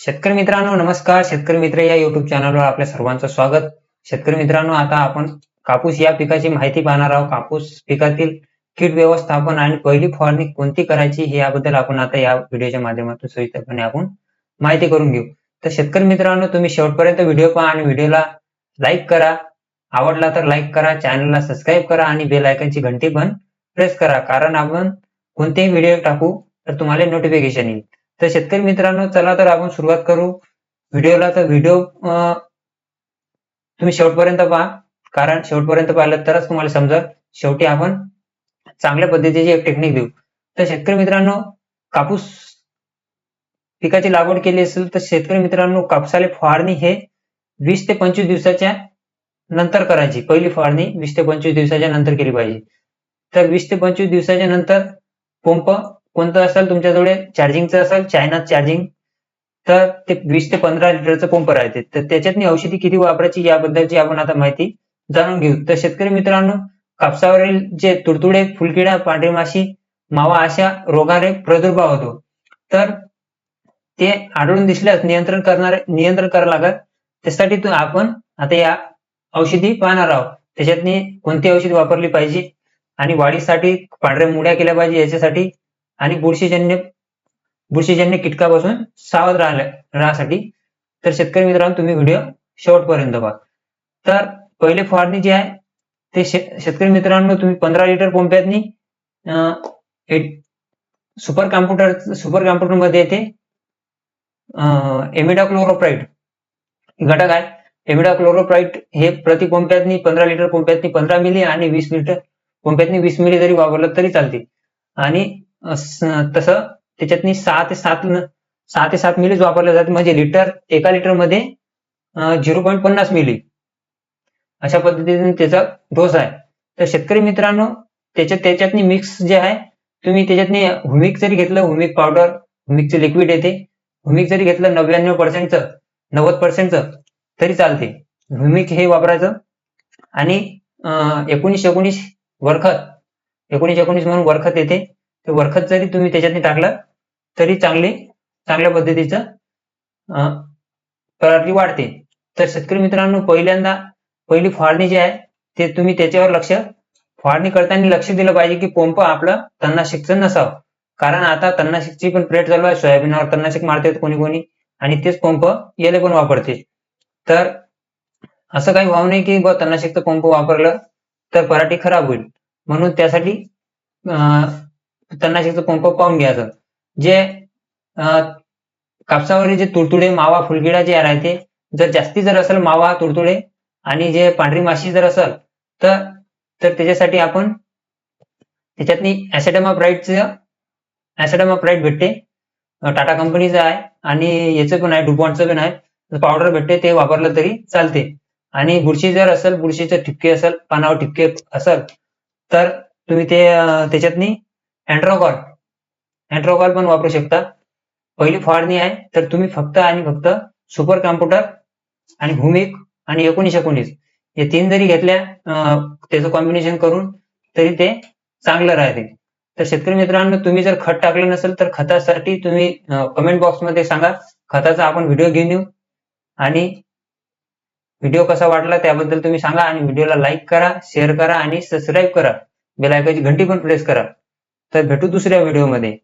शेतकरी मित्रांनो नमस्कार. शेतकरी मित्र या युट्यूब चॅनलवर आपल्या सर्वांचं स्वागत. शेतकरी मित्रांनो आता आपण कापूस या पिकाची माहिती पाहणार आहोत. कापूस पिकातील कीड व्यवस्थापन आणि पहिली फवारणी कोणती करायची हे याबद्दल आपण आता या व्हिडिओच्या माध्यमातून सविस्तरपणे आपण माहिती करून घेऊ. तर शेतकरी मित्रांनो तुम्ही शेवटपर्यंत व्हिडिओ पहा आणि व्हिडिओला लाईक करा. आवडला तर लाईक करा चॅनलला सबस्क्राईब करा आणि बेल आयकनची घंटी पण प्रेस करा. कारण आपण कोणतेही व्हिडिओ टाकू तर तुम्हाला नोटिफिकेशन येईल. तर शेतकरी मित्रांनो चला तर आपण सुरुवात करू. व्हिडिओला तर व्हिडिओ तुम्ही शेवटपर्यंत पहा. कारण शेवटपर्यंत पाहिलं तरच तुम्हाला समजा शेवटी आपण चांगल्या पद्धतीची एक टेक्निक देऊ. तर शेतकरी मित्रांनो कापूस पिकाची लागवड केली असेल तर शेतकरी मित्रांनो कापसाला फवारणी हे वीस ते पंचवीस दिवसाच्या नंतर करायची. पहिली फवारणी वीस ते पंचवीस दिवसाच्या नंतर केली पाहिजे. तर वीस ते पंचवीस दिवसाच्या नंतर पंप कोणतं असेल तुमच्याजवळ चार्जिंगचं असेल चायना चार्जिंग तर ते वीस ते पंधरा लिटरचं पंप राहते. तर त्याच्यातनी औषधी किती वापरायची याबद्दलची आपण आता माहिती जाणून घेऊ. तर शेतकरी मित्रांनो कापसावरील जे तुडतुडे फुलकिडा पांढरी माशी मावा अशा रोगाने प्रादुर्भाव होतो. तर ते आढळून दिसल्यास नियंत्रण करणारे नियंत्रण करावं लागत त्यासाठी आपण आता या औषधी पाहणार आहोत. त्याच्यातनी कोणती औषध वापरली पाहिजे आणि वाढीसाठी पांढऱ्या मुड्या केल्या पाहिजे याच्यासाठी आणि बुरशीजन्य बुरशीजन्य कीटकापासून सावध राहण्या राहण्यासाठी तर शेतकरी मित्रांनो तुम्ही व्हिडिओ शेवटपर्यंत पहा तर पहिले फवारणी जी आहे ते शेतकरी मित्रांनो तुम्ही पंधरा लिटर पंप्यातनी सुपर कॉम्प्युटर सुपर कॉम्प्युटरमध्ये येते एमिडाक्लोरोप्राईट. घटक आहे. एमिडाक्लोरोप्राईट हे प्रति पंप्यातनी पंधरा लिटर पंप्यातनी पंधरा मिली आणि वीस लिटर पंप्यातनी वीस मिली जरी वापरलं तरी चालते. आणि तसं त्याच्यातनी सहा ते सात सहा ते सात मिलीच वापरले जाते म्हणजे लिटर एका लिटरमध्ये झिरो पॉईंट पन्नास मिली. अशा पद्धतीने त्याचा डोस आहे. तर शेतकरी मित्रांनो त्याच्यात त्याच्यातनी मिक्स जे आहे तुम्ही त्याच्यातनी हुमिक जरी घेतलं हुमिक पावडर हुमिकचं लिक्विड येते. हुमिक जरी घेतलं नव्याण्णव पर्सेंटचं नव्वद पर्सेंटचं तरी चालते. हुमिक हे वापरायचं. आणि एकोणीस एकोणीस वरखत एकोणीस एकोणीस म्हणून वरखत येते. ते वरखत जरी तुम्ही त्याच्यातनी टाकलं तरी चांगली चांगल्या पद्धतीचं पराठी वाढते. तर शेतकरी मित्रांनो पहिल्यांदा पहिली फवारणी जी आहे ते तुम्ही त्याच्यावर लक्ष फवारणी करताना लक्ष दिलं पाहिजे की पंप आपलं तणनाशकचं नसावं. कारण आता तणनाशकची पण प्लेट चालू आहे सोयाबीनवर तणनाशक मारतात कोणी कोणी आणि तेच पंप याला पण वापरते. तर असं काही व्हावं नाही की तन्नाशिकचं तणनाशकचं पंप वापरलं तर पराठी खराब होईल. म्हणून त्यासाठी तणनाशकचं पंप पाहून घ्यायचं. जे कापसावरील जे तुडतुडे मावा फुलकिडा जे राहते जर जास्ती जर असेल मावा तुडतुडे आणि जे पांढरी माशी जर असेल तर तर त्याच्यासाठी आपण त्याच्यातनी ऍसिडमा ब्राईटचं ऍसिडमा ब्राईट भेटते टाटा कंपनीचं आहे आणि याचं पण आहे डुपॉन्टचं पण आहे. पावडर भेटते ते वापरलं तरी चालते. आणि बुरशी जर असेल बुरशीचं ठिपके असेल पानावर ठिपके असेल तर तुम्ही ते त्याच्यातनी अँड्रोकॉल अँड्रोकॉल पण वापरू शकता. पहिली फवारणी आहे तर तुम्ही फक्त आणि फक्त सुपर कॉम्प्युटर आणि भूमिक आणि एकोणीस एकोणीस हे तीन जरी घेतल्या त्याचं कॉम्बिनेशन करून तरी ते चांगलं राहते. तर शेतकरी मित्रांनो तुम्ही जर खत टाकलं नसेल तर खतासाठी तुम्ही कमेंट बॉक्समध्ये सांगा. खताचा आपण व्हिडिओ घेऊन येऊ. आणि व्हिडिओ कसा वाटला त्याबद्दल तुम्ही सांगा. आणि व्हिडिओला लाईक करा शेअर करा आणि सबस्क्राईब करा. बेलायकाची घंटी पण प्रेस करा. तर भेटू दुसऱ्या व्हिडिओमध्ये.